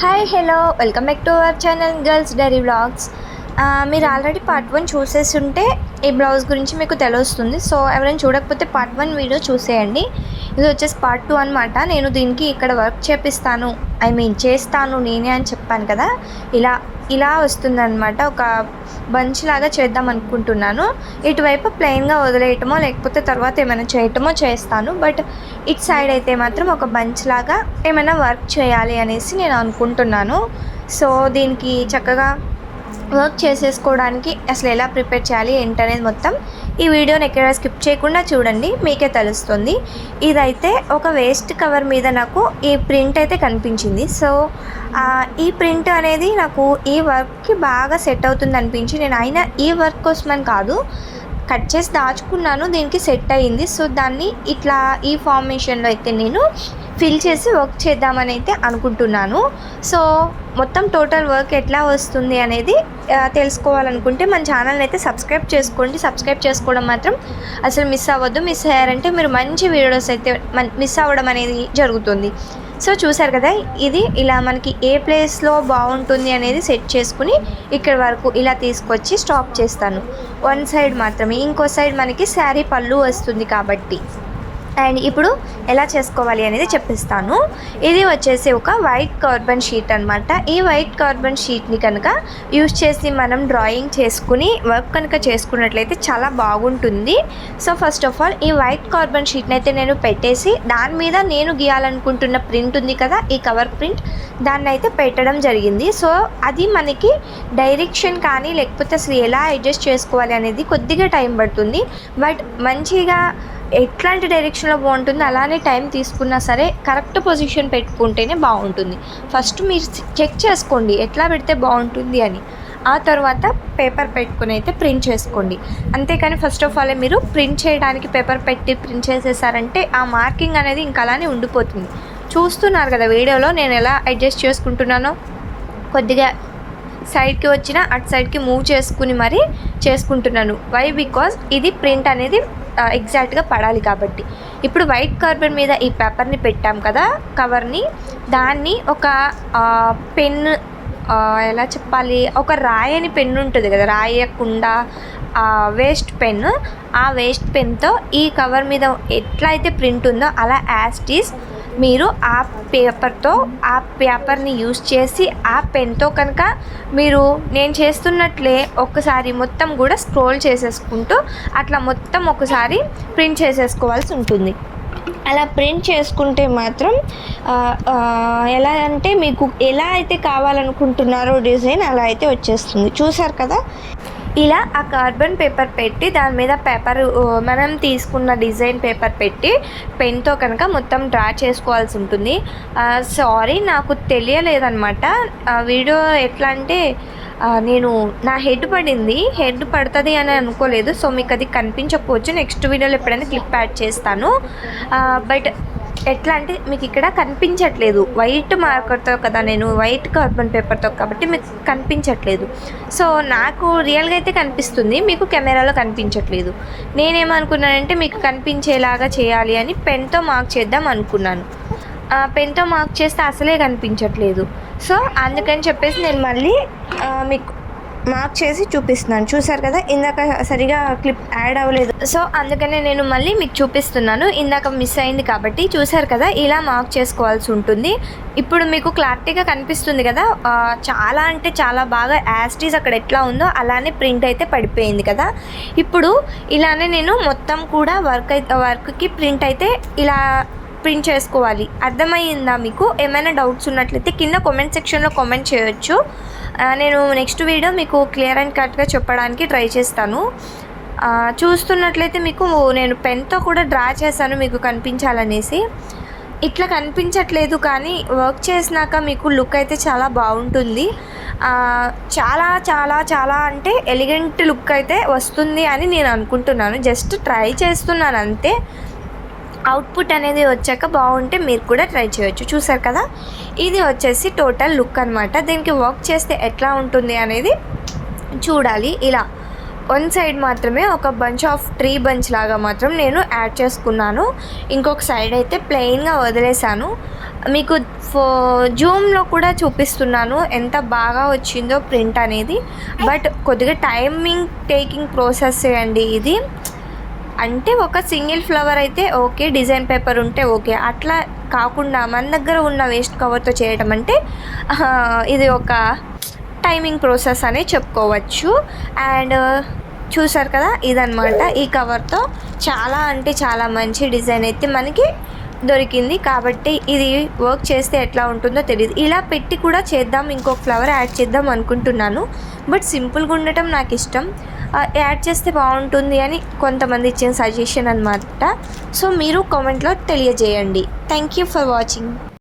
Hi hello welcome back to our channel girls diary vlogs మీరు already part one చూసేసి ఉంటే ఈ blouse గురించి మీకు తెలుస్తుంది. సో ఎవరైనా చూడకపోతే పార్ట్ వన్ వీడియో చూసేయండి. ఇది వచ్చేసి పార్ట్ టూ అనమాట నేను దీనికి ఇక్కడ వర్క్ చేపిస్తాను. ఐ మీన్ చేస్తాను నేనే అని చెప్పాను కదా. ఇలా ఇలా వస్తుందన్నమాట. ఒక బంచ్ లాగా చేద్దాం అనుకుంటున్నాను. ఇటువైపు ప్లెయిన్గా వదిలేయటమో లేకపోతే తర్వాత ఏమైనా చేయటమో చేస్తాను. బట్ ఇటు సైడ్ అయితే మాత్రం ఒక బంచ్ లాగా ఏమైనా వర్క్ చేయాలి అనేసి నేను అనుకుంటున్నాను. సో దీనికి చక్కగా వర్క్ చేసేసుకోవడానికి అసలు ఎలా ప్రిపేర్ చేయాలి ఏంటనేది మొత్తం ఈ వీడియోని ఎక్కడ స్కిప్ చేయకుండా చూడండి మీకే తెలుస్తుంది. ఇదైతే ఒక వేస్ట్ కవర్ మీద నాకు ఈ ప్రింట్ అయితే కనిపించింది. సో ఈ ప్రింట్ అనేది నాకు ఈ వర్క్కి బాగా సెట్ అవుతుంది అనిపించి నేను అయినా ఈ వర్క్ కోసమని కాదు కట్ చేసి దాచుకున్నాను దీనికి సెట్ అయ్యింది. సో దాన్ని ఇట్లా ఈ ఫార్మేషన్లో అయితే నేను ఫిల్ చేసి వర్క్ చేద్దామని అయితే అనుకుంటున్నాను. సో మొత్తం టోటల్ వర్క్ ఎట్లా వస్తుంది అనేది తెలుసుకోవాలనుకుంటే మన ఛానల్ని అయితే సబ్స్క్రైబ్ చేసుకోండి. సబ్స్క్రైబ్ చేసుకోవడం మాత్రం అసలు మిస్ అవ్వద్దు. మిస్ అయ్యారంటే మీరు మంచి వీడియోస్ అయితే మిస్ అవ్వడం అనేది జరుగుతుంది. సో చూసారు కదా ఇది ఇలా మనకి ఏ ప్లేస్లో బాగుంటుంది అనేది సెట్ చేసుకుని ఇక్కడ వరకు ఇలా తీసుకొచ్చి స్టాప్ చేస్తాను. వన్ సైడ్ మాత్రమే. ఇంకో సైడ్ మనకి శారీ పళ్ళు వస్తుంది కాబట్టి. అండ్ ఇప్పుడు ఎలా చేసుకోవాలి అనేది చెప్పిస్తాను. ఇది వచ్చేసి ఒక వైట్ కార్బన్ షీట్ అనమాట ఈ వైట్ కార్బన్ షీట్ని కనుక యూజ్ చేసి మనం డ్రాయింగ్ చేసుకుని వర్క్ కనుక చేసుకున్నట్లయితే చాలా బాగుంటుంది. సో ఫస్ట్ ఆఫ్ ఆల్ ఈ వైట్ కార్బన్ షీట్ని అయితే నేను పెట్టేసి దాని మీద నేను గీయాలనుకుంటున్న ప్రింట్ ఉంది కదా ఈ కవర్ ప్రింట్ దాన్ని అయితే పెట్టడం జరిగింది. సో అది మనకి డైరెక్షన్ కానీ లేకపోతే అసలు ఎలా అడ్జస్ట్ చేసుకోవాలి అనేది కొద్దిగా టైం పడుతుంది. బట్ మంచిగా ఎట్లాంటి డైరెక్షన్లో బాగుంటుంది అలానే టైం తీసుకున్నా సరే కరెక్ట్ పొజిషన్ పెట్టుకుంటేనే బాగుంటుంది. ఫస్ట్ మీరు చెక్ చేసుకోండి ఎట్లా పెడితే బాగుంటుంది అని. ఆ తర్వాత పేపర్ పెట్టుకుని అయితే ప్రింట్ చేసుకోండి. అంతేకాని ఫస్ట్ ఆఫ్ ఆల్ మీరు ప్రింట్ చేయడానికి పేపర్ పెట్టి ప్రింట్ చేసేసారంటే ఆ మార్కింగ్ అనేది ఇంకా అలానే ఉండిపోతుంది. చూస్తున్నారు కదా వీడియోలో నేను ఎలా అడ్జస్ట్ చేసుకుంటున్నానో? కొద్దిగా సైడ్కి వచ్చిన అటు సైడ్కి మూవ్ చేసుకుని మరీ చేసుకుంటున్నాను. వై బికాజ్ ఇది ప్రింట్ అనేది ఎగ్జాక్ట్గా పడాలి కాబట్టి. ఇప్పుడు వైట్ కార్బన్ మీద ఈ పేపర్ని పెట్టాం కదా కవర్ని దాన్ని ఒక పెన్ ఎలా చెప్పాలి? ఒక రాయని పెన్ ఉంటుంది కదా రాయకుండా వేస్ట్ పెన్ ఆ వేస్ట్ పెన్తో ఈ కవర్ మీద ఎట్లా అయితే ప్రింట్ ఉందో అలా యాస్టీస్ మీరు ఆ పేపర్తో ఆ పేపర్ని యూస్ చేసి ఆ పెన్తో కనుక మీరు నేను చేస్తున్నట్లే ఒక్కసారి మొత్తం కూడా స్క్రోల్ చేసేసుకుంటూ అట్లా మొత్తం ఒకసారి ప్రింట్ చేసేసుకోవాల్సి ఉంటుంది. అలా ప్రింట్ చేసుకుంటే మాత్రం ఎలా అంటే మీకు ఎలా అయితే కావాలనుకుంటున్నారో డిజైన్ అలా అయితే వచ్చేస్తుంది. చూసారు కదా? ఇలా ఆ కార్బన్ పేపర్ పెట్టి దాని మీద పేపర్ మనం తీసుకున్న డిజైన్ పేపర్ పెట్టి పెన్తో కనుక మొత్తం డ్రా చేసుకోవాల్సి ఉంటుంది. సారీ నాకు తెలియలేదనమాట వీడియో ఎట్లా అంటే నేను నా హెడ్ పడింది. హెడ్ పడుతుంది అని అనుకోలేదు. సో మీకు అది కనిపించకపోవచ్చు. నెక్స్ట్ వీడియోలో ఎప్పుడైనా క్లిప్ యాడ్ చేస్తాను. బట్ ఎట్లా అంటే మీకు ఇక్కడ కనిపించట్లేదు. వైట్ మార్కర్తో కదా నేను వైట్ కార్బన్ పేపర్తో కాబట్టి మీకు కనిపించట్లేదు. సో నాకు రియల్గా అయితే కనిపిస్తుంది. మీకు కెమెరాలో కనిపించట్లేదు. నేనేమనుకున్నానంటే మీకు కనిపించేలాగా చేయాలి అని పెన్తో మార్క్ చేద్దాం అనుకున్నాను. ఆ, పెన్తో మార్క్ చేస్తే అసలే కనిపించట్లేదు. సో అందుకని చెప్పేసి నేను మళ్ళీ మీకు మార్క్ చేసి చూపిస్తున్నాను. చూసారు కదా? ఇందాక సరిగా క్లిప్ యాడ్ అవ్వలేదు. సో అందుకనే నేను మళ్ళీ మీకు చూపిస్తున్నాను. ఇందాక మిస్ అయింది కాబట్టి చూసారు కదా? ఇలా మార్క్ చేసుకోవాల్సి ఉంటుంది. ఇప్పుడు మీకు క్లారిటీగా కనిపిస్తుంది కదా? చాలా అంటే చాలా బాగా యాస్టీస్ అక్కడ ఎట్లా ఉందో అలానే ప్రింట్ అయితే పడిపోయింది కదా? ఇప్పుడు ఇలానే నేను మొత్తం కూడా వర్క్ అయితే వర్క్కి ప్రింట్ అయితే ఇలా ప్రింట్ చేసుకోవాలి. అర్థమైందా మీకు? ఏమైనా డౌట్స్ ఉన్నట్లయితే కింద కామెంట్ సెక్షన్లో కామెంట్ చేయొచ్చు. నేను నెక్స్ట్ వీడియో మీకు క్లియర్ అండ్ కట్గా చెప్పడానికి ట్రై చేస్తాను. చూస్తున్నట్లయితే మీకు నేను పెన్తో కూడా డ్రా చేశాను మీకు కనిపించాలనేసి. ఇట్లా కనిపించట్లేదు కానీ వర్క్ చేసినాక మీకు లుక్ అయితే చాలా బాగుంటుంది. చాలా చాలా చాలా అంటే ఎలిగెంట్ లుక్ అయితే వస్తుంది అని నేను అనుకుంటున్నాను. జస్ట్ ట్రై చేస్తున్నాను అంతే. అవుట్పుట్ అనేది వచ్చాక బాగుంటే మీరు కూడా ట్రై చేయొచ్చు. చూసారు కదా? ఇది వచ్చేసి టోటల్ లుక్ అనమాట దీనికి వర్క్ చేస్తే ఎట్లా ఉంటుంది అనేది చూడాలి. ఇలా వన్ సైడ్ మాత్రమే ఒక బంచ్ ఆఫ్ ట్రీ బంచ్ లాగా మాత్రం నేను యాడ్ చేసుకున్నాను. ఇంకొక సైడ్ అయితే ప్లెయిన్గా వదిలేసాను మీకు ఫో జూమ్లో కూడా చూపిస్తున్నాను ఎంత బాగా వచ్చిందో ప్రింట్ అనేది. బట్ కొద్దిగా టైమింగ్ టేకింగ్ ప్రాసెస్ అండి ఇది. అంటే ఒక సింగిల్ ఫ్లవర్ అయితే ఓకే డిజైన్ పేపర్ ఉంటే ఓకే. అట్లా కాకుండా మన దగ్గర ఉన్న వేస్ట్ కవర్తో చేయడం అంటే ఇది ఒక టైమింగ్ ప్రాసెస్ అనే చెప్పుకోవచ్చు. అండ్ చూసారు కదా ఇదనమాట ఈ కవర్తో చాలా అంటే చాలా మంచి డిజైన్ అయితే మనకి దొరికింది. కాబట్టి ఇది వర్క్ చేస్తే ఎట్లా ఉంటుందో తెలియదు ఇలా పెట్టి కూడా చేద్దాం ఇంకొక ఫ్లవర్ యాడ్ చేద్దాం అనుకుంటున్నాను. బట్ సింపుల్గా ఉండటం నాకు ఇష్టం. యాడ్ చేస్తే బాగుంటుంది అని కొంతమంది ఇచ్చిన సజెషన్ అనమాట సో మీరు కామెంట్లో తెలియజేయండి. Thank you for watching